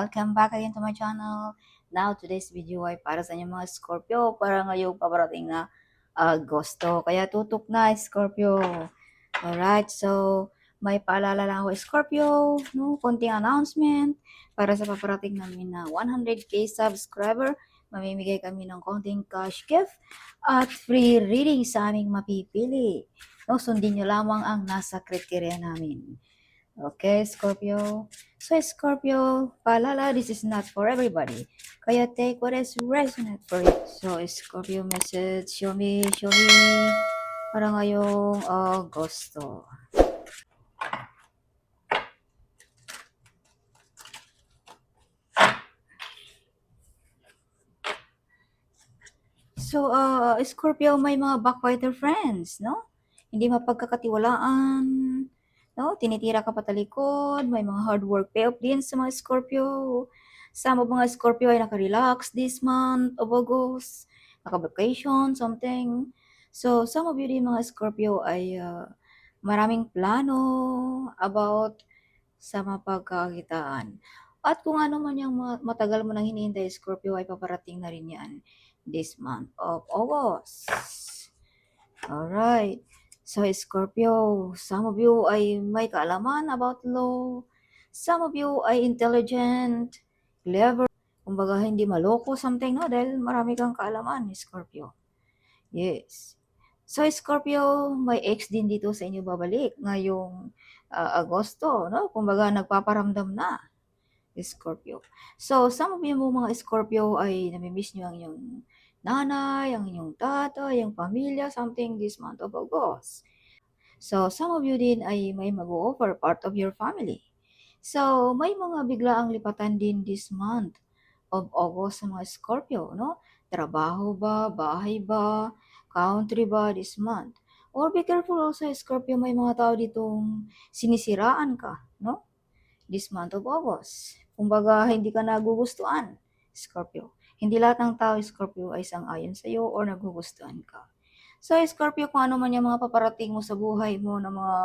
welcome back again to my channel. Now, today's video ay para sa inyo mga Scorpio, para ngayong paparating na Agosto. Kaya tutok na, Scorpio. Alright, so may paalala lang ako, Scorpio, no, konting announcement para sa paparating namin na 100k subscriber. Mamimigay kami ng konting cash gift at free reading sa aming mapipili. No, sundin nyo lamang ang nasa criteria namin. Okay, Scorpio. So, Scorpio, paalala, this is not for everybody. Kaya take what is resonant for you. So, Scorpio message, show me, show me. Para ngayong Agosto. So, uh, Scorpio, may mga backbiter friends, no? Hindi mapagkakatiwalaan, no? Tinitira ka patalikod, may mga hard work payoff din sa mga Scorpio. Some of mga Scorpio ay naka-relax this month of August, naka-vacation, something. So, some of you din mga Scorpio ay uh, maraming plano about sa mapagkakitaan. At kung ano man yung ma- matagal mo nang hinihintay, Scorpio, ay paparating na rin yan this month of August. Alright. So, Scorpio, some of you ay may kaalaman about law. Some of you ay intelligent, clever. Kumbaga, hindi maloko something, no? Dahil marami kang kaalaman, Scorpio. Yes. So, Scorpio, may ex din dito sa inyo babalik ngayong uh, Agosto, no? Kumbaga, nagpaparamdam na. Scorpio. So, some of you mga Scorpio ay namimiss nyo ang inyong nanay, ang inyong tatay, ang pamilya, something this month of August. So, some of you din ay may mag-offer part of your family. So, may mga biglaang lipatan din this month of August sa mga Scorpio, no? Trabaho ba, bahay ba, country ba this month? Or be careful also, Scorpio, may mga tao ditong sinisiraan ka, no? This month of August. Kumbaga, hindi ka nagugustuhan, Scorpio. Hindi lahat ng tao, Scorpio, ay sang-ayon sa iyo or nagugustuhan ka. So, Scorpio, kung ano man yung mga paparating mo sa buhay mo na mga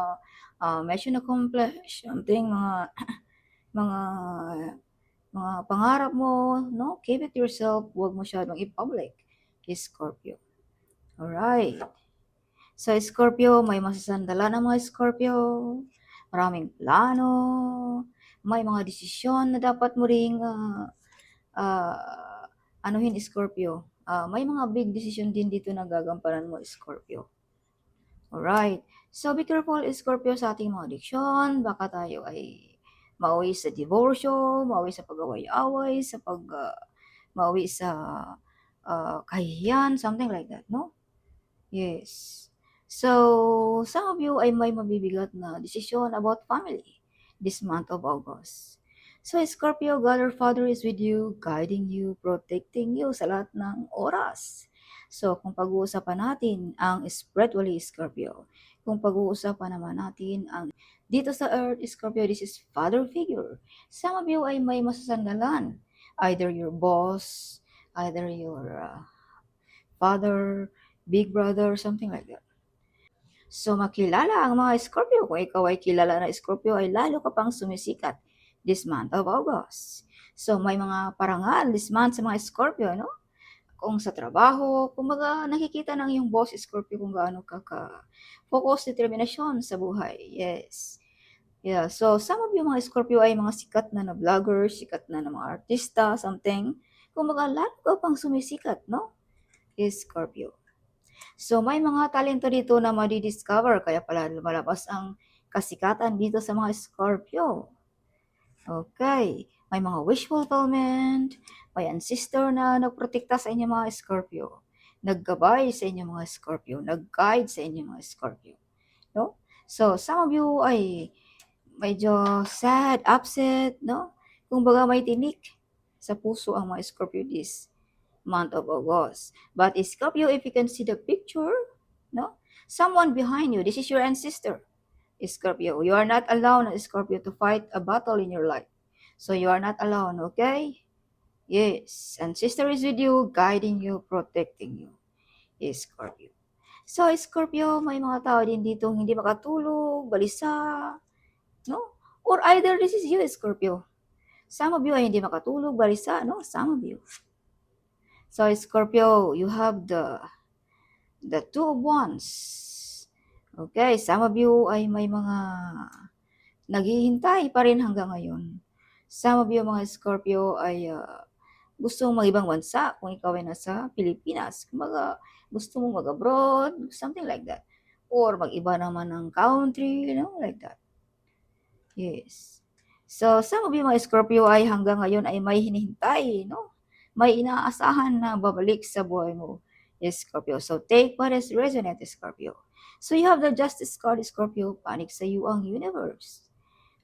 uh, mission accomplished, something, mga mga mga pangarap mo, no? Keep it yourself, huwag mo masyadong i-public, Scorpio. Alright. So, Scorpio, may masasandala ng mga Scorpio. Maraming plano. May mga desisyon na dapat mo ring uh, uh, anuhin, Scorpio. Uh, may mga big decision din dito na gagampanan mo, Scorpio. Alright. So, be careful, Scorpio, sa ating mga diksyon. Baka tayo ay mauwi sa divorsyo, mauwi sa pag-away-away, sa pag, uh, mauwi sa uh, kahihiyan, something like that, no? Yes. So, some of you ay may mabibigat na desisyon about family this month of August. So, Scorpio, God our Father is with you, guiding you, protecting you sa lahat ng oras. So, kung pag-uusapan natin ang spiritually Scorpio, kung pag-uusapan naman natin ang dito sa Earth, Scorpio, this is father figure. Some of you ay may masasandalan. Either your boss, either your uh, father, big brother, something like that. So, makilala ang mga Scorpio. Kung ikaw ay kilala na Scorpio, ay lalo ka pang sumisikat this month of August. So, may mga parangal this month sa mga Scorpio, no? Kung sa trabaho, kumbaga nakikita ng yung boss Scorpio kung gaano ka ka-focus, determinasyon sa buhay. Yes. Yeah, so some of you mga Scorpio ay mga sikat na na vlogger, sikat na na mga artista, something. Kumbaga, lalo ka pang sumisikat, no? Scorpio. So, may mga talento dito na madi-discover, kaya pala lumalabas ang kasikatan dito sa mga Scorpio. Okay. May mga wish fulfillment, may ancestor na nagprotekta sa inyo mga Scorpio. Naggabay sa inyo mga Scorpio, nag-guide sa inyo mga Scorpio. No? So, some of you ay medyo sad, upset, no? Kung baga may tinik sa puso ang mga Scorpio this month of August. But Scorpio, if you can see the picture, no? Someone behind you, this is your ancestor, Scorpio. You are not alone, Scorpio, to fight a battle in your life. So you are not alone, okay? Yes, ancestor is with you, guiding you, protecting you, Scorpio. So, Scorpio, may mga tao din dito hindi makatulog, balisa, no? Or either this is you, Scorpio. Some of you ay hindi makatulog, balisa, no? Some of you. So, Scorpio, you have the the two of wands. Okay, some of you ay may mga naghihintay pa rin hanggang ngayon. Some of you mga Scorpio ay uh, gusto mong mag-ibang bansa kung ikaw ay nasa Pilipinas. Kumbaga, gusto mong mag-abroad, something like that. Or mag-iba naman ng country, you know, like that. Yes. So, some of you mga Scorpio ay hanggang ngayon ay may hinihintay, no? May inaasahan na babalik sa buhay mo, yes, Scorpio. So, take what is resonant, Scorpio. So, you have the Justice card, Scorpio. Panik sa iyo ang universe.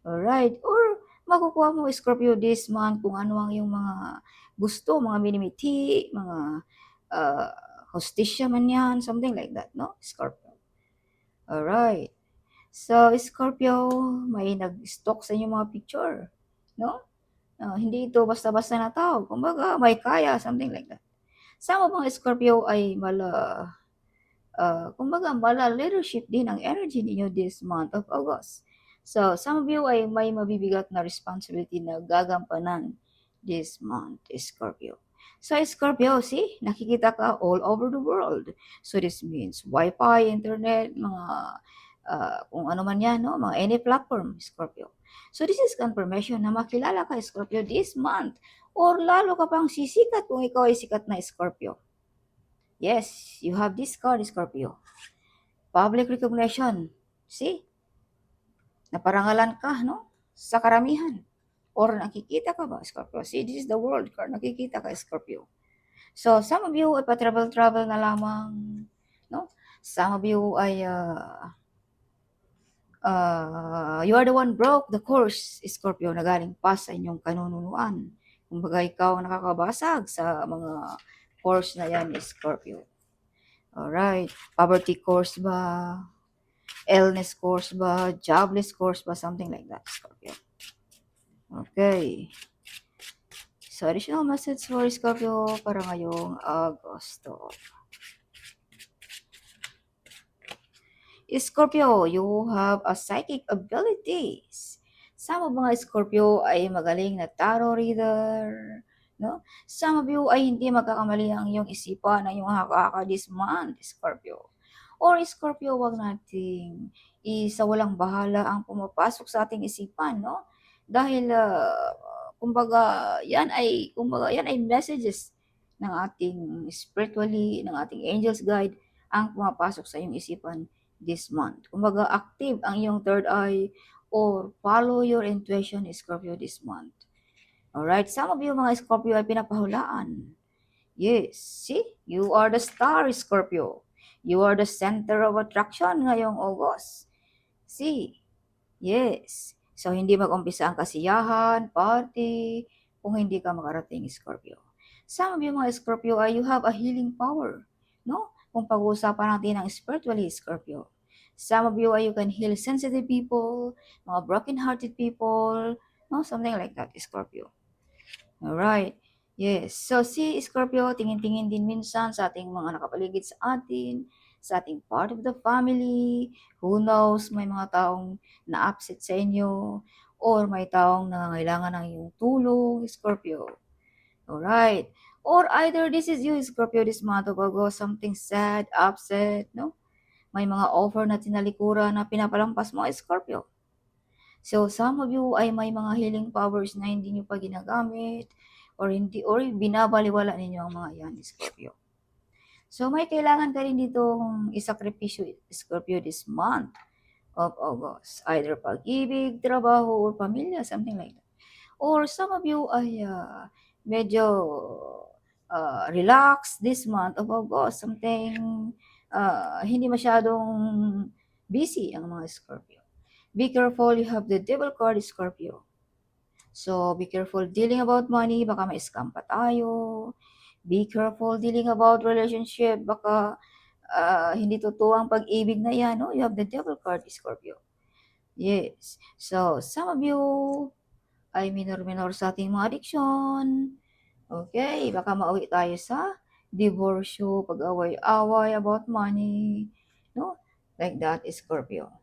Alright. Or, makukuha mo, Scorpio, this month kung ano ang yung mga gusto, mga minimiti, mga uh, hostisya man yan, something like that, no? Scorpio. Alright. So, Scorpio, may nag-stock sa inyong mga picture, no? Uh, hindi ito basta-basta na tao. Kumbaga, may kaya, something like that. Of mga Scorpio ay mala, uh, kumbaga, mala leadership din ang energy ninyo this month of August. So, some of you ay may mabibigat na responsibility na gagampanan this month, Scorpio. So, Scorpio, see, nakikita ka all over the world. So, this means Wi-Fi, internet, mga, uh, kung ano man yan, no? mga any platform, Scorpio. So, this is confirmation na makilala ka, Scorpio, this month. Or lalo ka pang sisikat kung ikaw ay sikat na Scorpio. Yes, you have this card, Scorpio. Public recognition. See? Naparangalan ka, no? Sa karamihan. Or nakikita ka ba, Scorpio? See, this is the world card. Nakikita ka, Scorpio. So, some of you ay pa-travel-travel na lamang, no? Some of you ay, uh, uh, you are the one broke the course, Scorpio, na galing pa sa inyong kanununuan. Kumbaga, ikaw ang nakakabasag sa mga course na yan, Scorpio. Alright. Poverty course ba? Illness course ba? Jobless course ba? Something like that, Scorpio. Okay. So, additional message for Scorpio para ngayong Agosto. Scorpio, you have a psychic abilities. Of mga Scorpio ay magaling na tarot reader, no? Some of you ay hindi magkakamali ang iyong isipan na yung haka this month, Scorpio. Or Scorpio, wag nating isa walang bahala ang pumapasok sa ating isipan, no? Dahil, uh, kumbaga, yan ay, kumbaga, yan ay messages ng ating spiritually, ng ating angels guide ang pumapasok sa iyong isipan this month. Kumbaga, active ang iyong third eye or follow your intuition, Scorpio, this month. Alright, some of you mga Scorpio ay pinapahulaan. Yes, see? You are the star, Scorpio. You are the center of attraction ngayong August. See? Yes. So, hindi mag-umpisa ang kasiyahan, party, kung hindi ka makarating, Scorpio. Some of you mga Scorpio ay you have a healing power. No? Kung pag-uusapan natin ang spiritually, Scorpio. Some of you ay you can heal sensitive people, mga broken-hearted people, no? Something like that, Scorpio. Alright. Yes. So, si Scorpio, tingin-tingin din minsan sa ating mga nakapaligid sa atin, sa ating part of the family. Who knows, may mga taong na-upset sa inyo, or may taong nangangailangan ng iyong tulong, Scorpio. Alright. Or either this is you, Scorpio, this month of August, something sad, upset, no? May mga offer na tinalikuran na pinapalampas mo, Scorpio. So, some of you ay may mga healing powers na hindi nyo pa ginagamit or hindi or binabaliwala ninyo ang mga yan, Scorpio. So, may kailangan ka rin ditong isakripisyo, Scorpio, this month of August. Either pag-ibig, trabaho, or pamilya, something like that. Or some of you ay uh, medyo uh, relax this month of August. Something uh, hindi masyadong busy ang mga Scorpio. Be careful, you have the devil card, Scorpio. So, be careful dealing about money, baka ma-scam pa tayo. Be careful dealing about relationship, baka uh, hindi totoo ang pag-ibig na yan, no? You have the devil card, Scorpio. Yes. So, some of you ay minor-minor sa ating mga addiction. Okay, baka mauwi tayo sa divorce, pag-away-away about money, no? Like that, Scorpio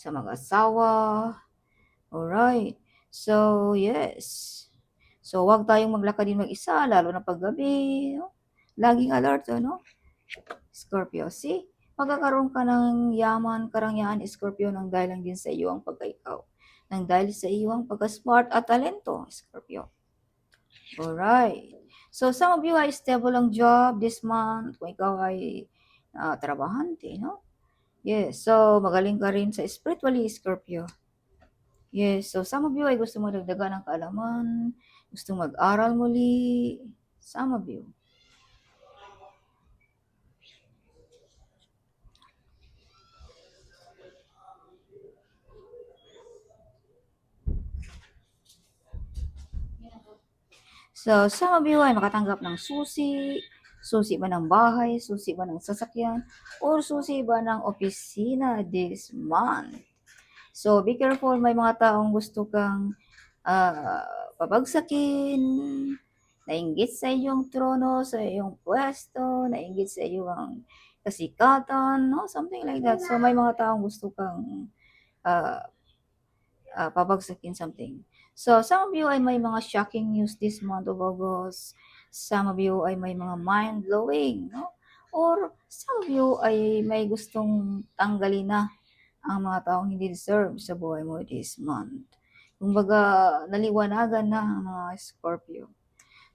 sa mag-asawa. Alright. So, yes. So, huwag tayong maglakad din mag-isa lalo na 'pag gabi, 'no. Laging alert, ano, Scorpio. See, magkakaroon ka ng yaman, karangyaan, Scorpio, nang dahil lang din sa iyong pagka-ikaw, nang dahil sa iyong pagka-smart at talento, Scorpio. Alright. So, some of you ay stable ang job this month, kung ikaw ay, ah, trabahante, 'no. Yes, so magaling ka rin sa spiritually, Scorpio. Yes, so some of you ay gustong madagdagan ng kaalaman, gustong mag-aral muli, some of you. So, some of you ay makatanggap ng susi, susi ba ng bahay, susi ba ng sasakyan, or susi ba ng opisina this month. So, be careful, may mga taong gusto kang, ah, pabagsakin, nainggit sa iyong trono, sa iyong puwesto, nainggit sa iyong kasikatan, 'no, something like that. So, may mga taong gusto kang, ah, ah, pabagsakin, something. So, some of you ay may mga shocking news this month of August. Some of you ay may mga mind-blowing, 'no, or some of you ay may gustong tanggalin na ang mga taong hindi deserve sa buhay mo this month. Kumbaga, naliwanagan na ang mga Scorpio.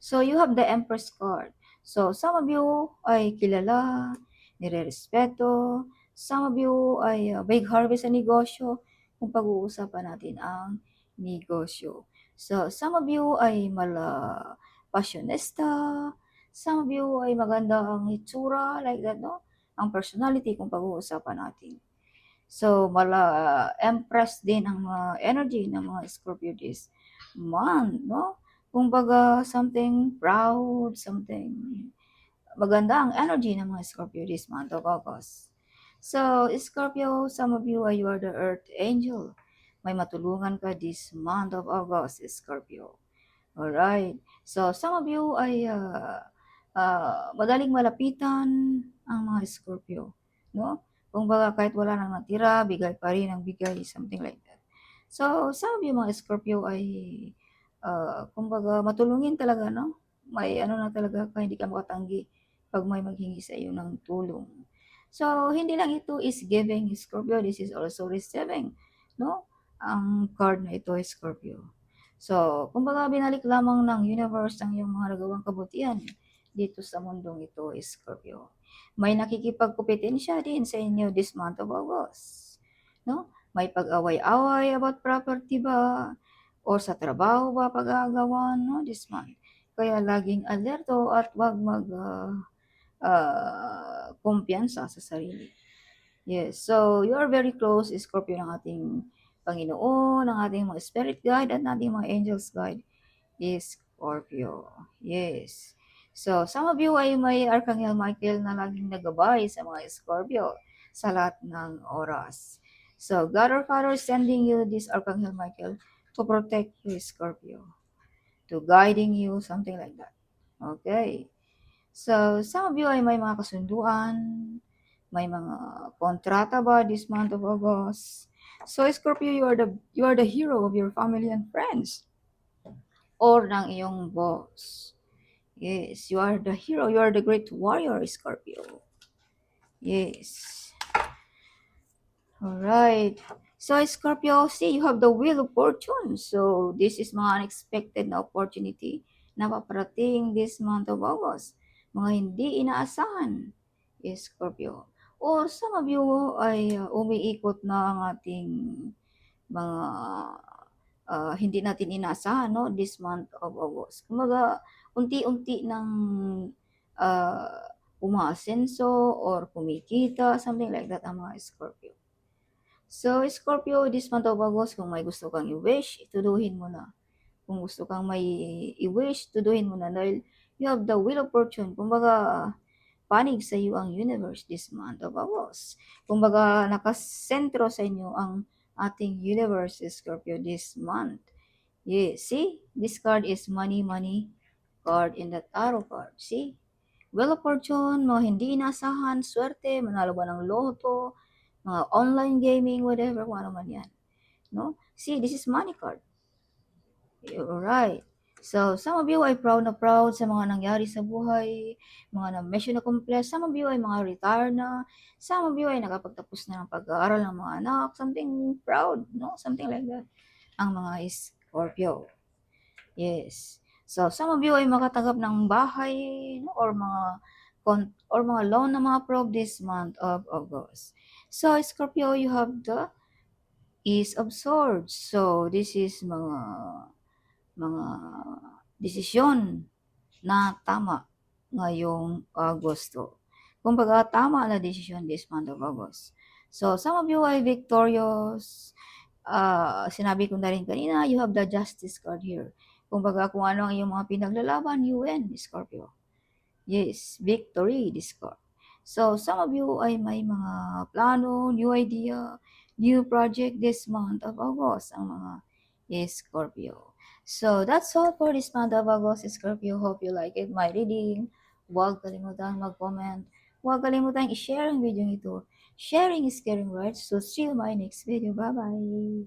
So, you have the Empress card. So, some of you ay kilala, nirerespeto, some of you ay, ah, big harvest sa negosyo, kung pag-uusapan natin ang negosyo. So, some of you ay mala fashionista, some of you ay maganda ang itsura, like that, 'no, ang personality kung pag-uusapan natin. So, mala Empress din ang mga energy ng mga Scorpio this month, 'no. Kumbaga something proud, something maganda ang energy ng mga Scorpio this month of August. So, Scorpio, some of you ay you are the Earth Angel. May matulungan ka this month of August, Scorpio. Alright. So, some of you ay, ah, ah, madaling malapitan ang mga Scorpio, 'no. Kumbaga kahit wala nang natira, bigay pa rin ng bigay, something like that. So, some of you mga Scorpio ay, ah, kumbaga matulungin talaga, 'no. May ano na talaga ka, hindi ka makatanggi 'pag may maghingi sa iyo ng tulong. So, hindi lang ito is giving, Scorpio, this is also receiving, 'no, ang card na ito, Scorpio. So, kumbaga binalik lamang ng universe ang iyong mga nagawang kabutihan dito sa mundong ito, Scorpio. May nakikipagkompetensya din sa inyo this month of August, 'no. May pag-away-away about property ba or sa trabaho ba pag-aagawan, 'no, this month. Kaya laging alerto at 'wag mag, ah, kumpiyansa sa sarili. Yes, so you are very close, Scorpio, ng ating Panginoon, ng ating mga spirit guide at ating mga angels guide is Scorpio. Yes. So, some of you ay may Archangel Michael na laging nagabay sa mga Scorpio sa lahat ng oras. So, God our Father sending you this Archangel Michael to protect you, Scorpio. To guiding you, something like that. Okay. So, some of you ay may mga kasunduan, may mga kontrata ba this month of August. So, Scorpio, you are the you are the hero of your family and friends or ng iyong boss. Yes, you are the hero, you are the great warrior, Scorpio. Yes. Alright. So, Scorpio, see, you have the wheel of fortune. So, this is mga unexpected na opportunity na paparating this month of August. Mga hindi inaasahan, Scorpio. Or some of you ay umiikot na ang ating mga uh, hindi natin inaasahan, no, this month of August. Kumbaga, unti-unti ng uh, umaasenso or kumikita, something like that ang mga Scorpio. So, Scorpio, this month of August, kung may gusto kang i-wish, ituduhin mo na. Kung gusto kang may i-wish, tuduhin mo na dahil you have the wheel of fortune. Kumbaga, panig sa iyo ang universe this month of August. Kumbaga, nakasentro sa inyo ang ating universe, Scorpio, this month. Yes, see? This card is money, money card in that tarot card. See? Wheel of fortune, mga hindi inasahan, swerte, manalo ba ng loto, mga online gaming, whatever, kung ano man yan. No? See, this is money card. Alright. So, some of you ay proud na proud sa mga nangyari sa buhay, mga na-mission na accomplish. Some of you ay mga retire na. Some of you ay nakapagtapos na ng pag-aaral ng mga anak. Something proud, no? Something like that. Ang mga Scorpio. Yes. So, some of you ay makatanggap ng bahay, no? Or mga or mga loan na mga approve this month of August. So, Scorpio, you have the is swords. So, this is mga mga desisyon na tama ngayong Agosto. Kumbaga, tama na desisyon this month of August. So, some of you ay victorious. Ah, sinabi ko na rin kanina, you have the justice card here. Kumbaga, kung ano ang iyong mga pinaglalaban, you win, Scorpio. Yes, victory, this card. So, some of you ay may mga plano, new idea, new project this month of August, ang mga Scorpio. So, that's all for this month of August, Scorpio. Hope you like it, my reading. Huwag kalimutan mag-comment. Huwag kalimutan i-share ang video ito. Sharing is caring, right? So, see you my next video. Bye-bye!